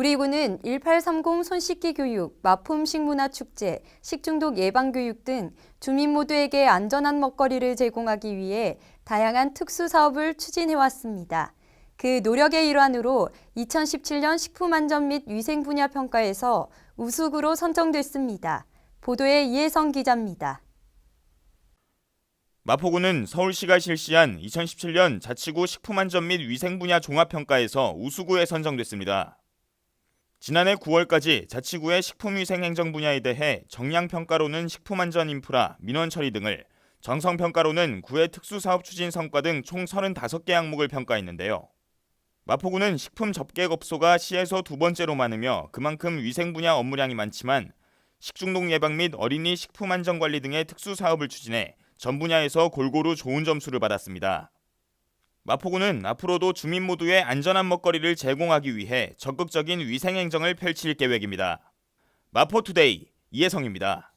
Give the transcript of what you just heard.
구리구는 1830 손씻기 교육, 마포음식 문화 축제, 식중독 예방 교육 등 주민 모두에게 안전한 먹거리를 제공하기 위해 다양한 특수 사업을 추진해 왔습니다. 그 노력의 일환으로 2017년 식품 안전 및 위생 분야 평가에서 우수구로 선정됐습니다. 보도에 이혜성 기자입니다. 마포구는 서울시가 실시한 2017년 자치구 식품 안전 및 위생 분야 종합 평가에서 우수구에 선정됐습니다. 지난해 9월까지 자치구의 식품위생행정 분야에 대해 정량평가로는 식품안전 인프라, 민원 처리 등을, 정성평가로는 구의 특수사업 추진 성과 등 총 35개 항목을 평가했는데요. 마포구는 식품 접객업소가 시에서 두 번째로 많으며 그만큼 위생 분야 업무량이 많지만 식중독 예방 및 어린이 식품 안전 관리 등의 특수 사업을 추진해 전 분야에서 골고루 좋은 점수를 받았습니다. 마포구는 앞으로도 주민 모두의 안전한 먹거리를 제공하기 위해 적극적인 위생 행정을 펼칠 계획입니다. 마포투데이 이혜성입니다.